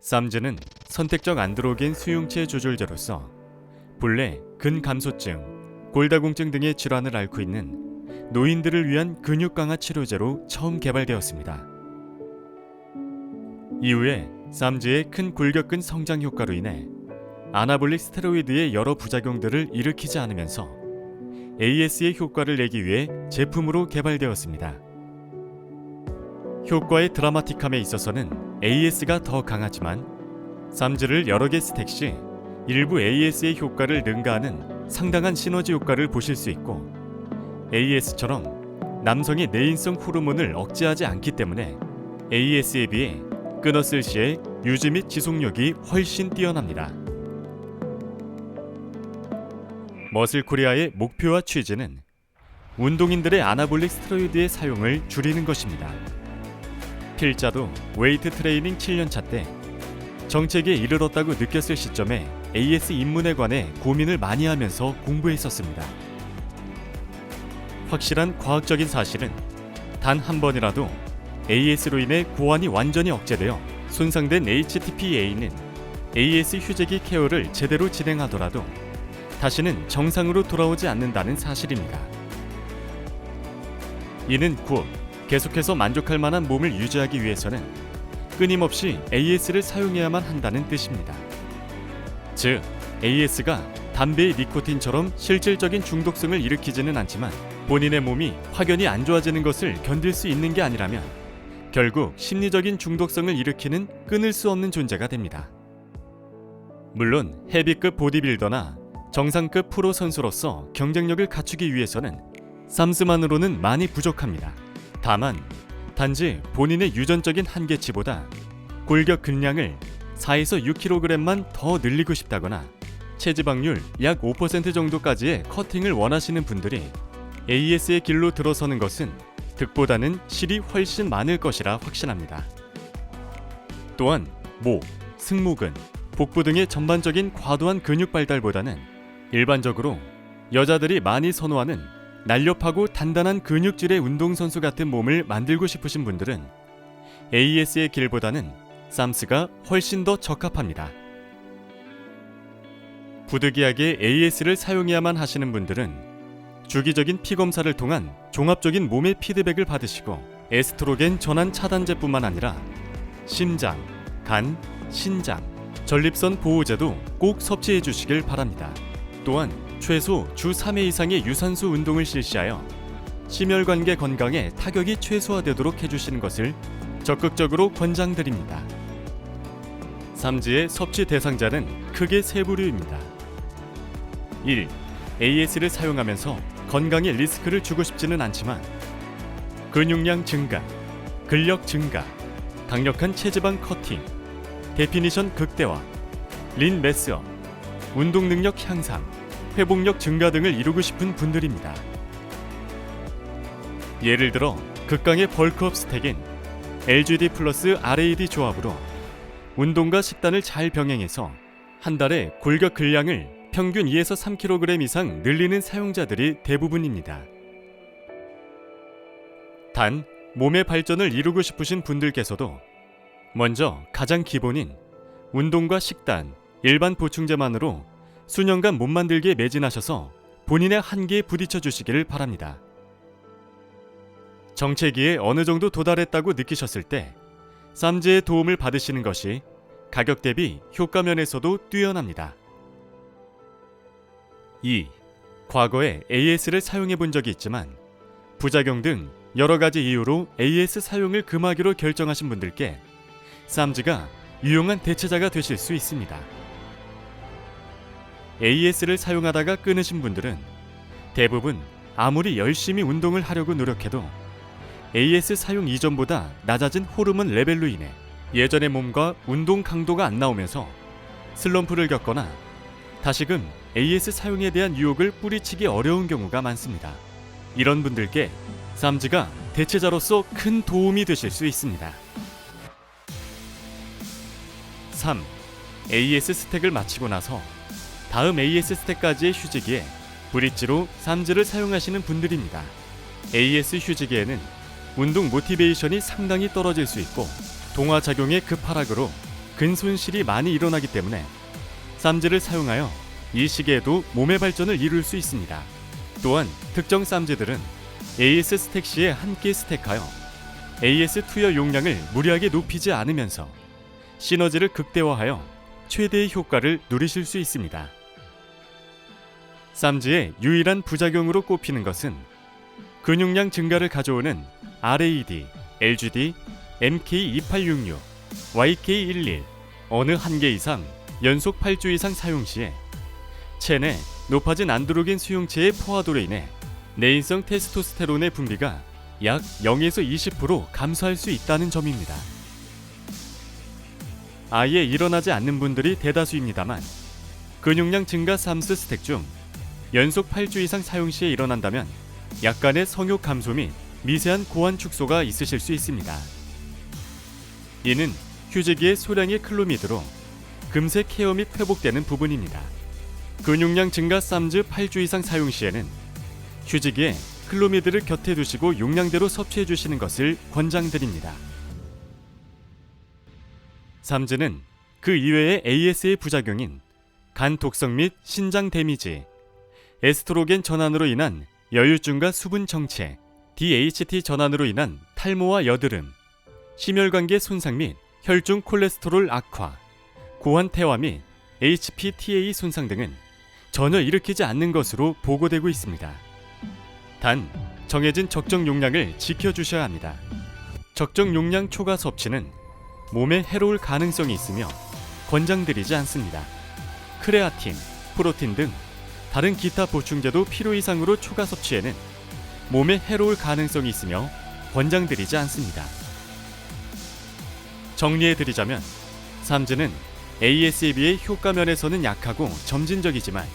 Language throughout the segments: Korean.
쌈즈는 선택적 안드로겐 수용체 조절제로서 본래 근감소증, 골다공증 등의 질환을 앓고 있는 노인들을 위한 근육 강화 치료제로 처음 개발되었습니다. 이후에 쌈즈의 큰 골격근 성장 효과로 인해 아나볼릭 스테로이드의 여러 부작용들을 일으키지 않으면서 AS의 효과를 내기 위해 제품으로 개발되었습니다. 효과의 드라마틱함에 있어서는 AS가 더 강하지만 쌈즈를 여러 개 스택 시 일부 AS의 효과를 능가하는 상당한 시너지 효과를 보실 수 있고 AS처럼 남성의 내인성 호르몬을 억제하지 않기 때문에 AS에 비해 끊었을 시에 유지 및 지속력이 훨씬 뛰어납니다. 머슬 코리아의 목표와 취지는 운동인들의 아나볼릭 스테로이드의 사용을 줄이는 것입니다. 필자도 웨이트 트레이닝 7년차 때 정책에 이르렀다고 느꼈을 시점에 AS 입문에 관해 고민을 많이 하면서 공부했었습니다. 확실한 과학적인 사실은 단 한 번이라도 AS로 인해 고환이 완전히 억제되어 손상된 HTPA는 AS 휴재기 케어를 제대로 진행하더라도 다시는 정상으로 돌아오지 않는다는 사실입니다. 이는 곧 계속해서 만족할 만한 몸을 유지하기 위해서는 끊임없이 AS를 사용해야만 한다는 뜻입니다. 즉, AS가 담배의 니코틴처럼 실질적인 중독성을 일으키지는 않지만 본인의 몸이 확연히 안 좋아지는 것을 견딜 수 있는 게 아니라면 결국 심리적인 중독성을 일으키는 끊을 수 없는 존재가 됩니다. 물론 헤비급 보디빌더나 정상급 프로 선수로서 경쟁력을 갖추기 위해서는 쌈스만으로는 많이 부족합니다. 다만 단지 본인의 유전적인 한계치보다 골격 근량을 4에서 6kg만 더 늘리고 싶다거나 체지방률 약 5% 정도까지의 커팅을 원하시는 분들이 AS의 길로 들어서는 것은 득보다는 실이 훨씬 많을 것이라 확신합니다. 또한 목, 승모근, 복부 등의 전반적인 과도한 근육 발달보다는 일반적으로 여자들이 많이 선호하는 날렵하고 단단한 근육질의 운동선수 같은 몸을 만들고 싶으신 분들은 AS의 길보다는 쌈스가 훨씬 더 적합합니다. 부득이하게 AS를 사용해야만 하시는 분들은 주기적인 피 검사를 통한 종합적인 몸의 피드백을 받으시고 에스트로겐 전환 차단제뿐만 아니라 심장, 간, 신장, 전립선 보호제도 꼭 섭취해 주시길 바랍니다. 또한 최소 주 3회 이상의 유산소 운동을 실시하여 심혈관계 건강에 타격이 최소화되도록 해주시는 것을 적극적으로 권장드립니다. 삼지의 섭취 대상자는 크게 세 부류입니다. 1. AS를 사용하면서 건강에 리스크를 주고 싶지는 않지만 근육량 증가, 근력 증가, 강력한 체지방 커팅, 데피니션 극대화, 린 매스업, 운동 능력 향상, 회복력 증가 등을 이루고 싶은 분들입니다. 예를 들어 극강의 벌크업 스택인 LGD 플러스 RAD 조합으로 운동과 식단을 잘 병행해서 한 달에 골격 근량을 평균 2에서 3kg 이상 늘리는 사용자들이 대부분입니다. 단 몸의 발전을 이루고 싶으신 분들께서도 먼저 가장 기본인 운동과 식단, 일반 보충제만으로 수년간 몸 만들기에 매진하셔서 본인의 한계에 부딪혀 주시기를 바랍니다. 정체기에 어느 정도 도달했다고 느끼셨을 때 쌈즈의 도움을 받으시는 것이 가격 대비 효과 면에서도 뛰어납니다. 2. 과거에 AS를 사용해 본 적이 있지만 부작용 등 여러 가지 이유로 AS 사용을 금하기로 결정하신 분들께 쌈즈가 유용한 대체자가 되실 수 있습니다. AS를 사용하다가 끊으신 분들은 대부분 아무리 열심히 운동을 하려고 노력해도 AS 사용 이전보다 낮아진 호르몬 레벨로 인해 예전의 몸과 운동 강도가 안 나오면서 슬럼프를 겪거나 다시금 AS 사용에 대한 유혹을 뿌리치기 어려운 경우가 많습니다. 이런 분들께 쌈즈가 대체자로서 큰 도움이 되실 수 있습니다. 3. AS 스택을 마치고 나서 다음 AS 스택까지의 휴지기에 브릿지로 쌈즈를 사용하시는 분들입니다. AS 휴지기에는 운동 모티베이션이 상당히 떨어질 수 있고 동화 작용의 급하락으로 근손실이 많이 일어나기 때문에 쌈즈를 사용하여 이 시기에도 몸의 발전을 이룰 수 있습니다. 또한 특정 쌈즈들은 AS 스택 시에 함께 스택하여 AS 투여 용량을 무리하게 높이지 않으면서 시너지를 극대화하여 최대의 효과를 누리실 수 있습니다. 쌈즈의 유일한 부작용으로 꼽히는 것은 근육량 증가를 가져오는 RAD, LGD, MK2866, YK11 어느 한 개 이상 연속 8주 이상 사용 시에 체내 높아진 안드로겐 수용체의 포화도로 인해 내인성 테스토스테론의 분비가 약 0에서 20% 감소할 수 있다는 점입니다. 아예 일어나지 않는 분들이 대다수입니다만 근육량 증가 삼스 스택 중 연속 8주 이상 사용 시에 일어난다면 약간의 성욕 감소 및 미세한 고환 축소가 있으실 수 있습니다. 이는 휴지기의 소량의 클로미드로 금세 케어 및 회복되는 부분입니다. 근육량 증가 쌈즈 8주 이상 사용 시에는 휴지기에 클로미드를 곁에 두시고 용량대로 섭취해 주시는 것을 권장드립니다. 쌈즈는 그 이외의 AS의 부작용인 간 독성 및 신장 데미지, 에스트로겐 전환으로 인한 여유증과 수분 정체, DHT 전환으로 인한 탈모와 여드름, 심혈관계 손상 및 혈중 콜레스테롤 악화, 고환 태화 및 HPTA 손상 등은 전혀 일으키지 않는 것으로 보고되고 있습니다. 단 정해진 적정 용량을 지켜주셔야 합니다. 적정 용량 초과 섭취는 몸에 해로울 가능성이 있으며 권장드리지 않습니다. 크레아틴, 프로틴 등 다른 기타 보충제도 필요 이상으로 초과 섭취에는 몸에 해로울 가능성이 있으며 권장드리지 않습니다. 정리해드리자면 삼즈는 AS에 비해 효과 면에서는 약하고 점진적이지만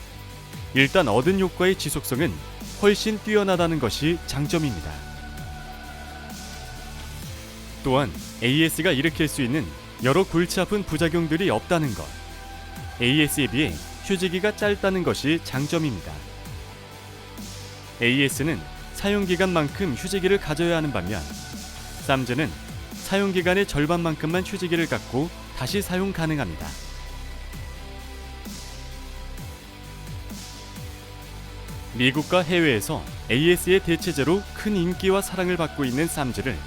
일단 얻은 효과의 지속성은 훨씬 뛰어나다는 것이 장점입니다. 또한 AS가 일으킬 수 있는 여러 골치 아픈 부작용들이 없다는 것, AS에 비해 휴지기가 짧다는 것이 장점입니다. AS는 사용 기간만큼 휴지기를 가져야 하는 반면, 쌈즈는 사용 기간의 절반만큼만 휴지기를 갖고 다시 사용 가능합니다. 미국과 해외에서 AS의 대체제로 큰 인기와 사랑을 받고 있는 쌈즈를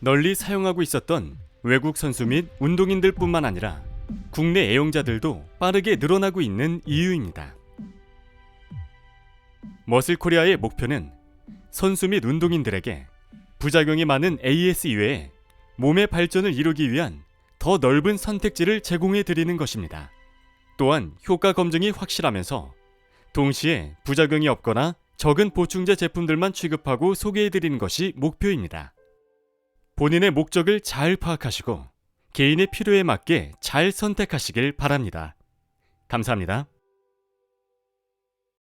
널리 사용하고 있었던 외국 선수 및 운동인들뿐만 아니라 국내 애용자들도 빠르게 늘어나고 있는 이유입니다. 머슬 코리아의 목표는 선수 및 운동인들에게 부작용이 많은 AS 이외에 몸의 발전을 이루기 위한 더 넓은 선택지를 제공해 드리는 것입니다. 또한 효과 검증이 확실하면서 동시에 부작용이 없거나 적은 보충제 제품들만 취급하고 소개해 드리는 것이 목표입니다. 본인의 목적을 잘 파악하시고 개인의 필요에 맞게 잘 선택하시길 바랍니다. 감사합니다.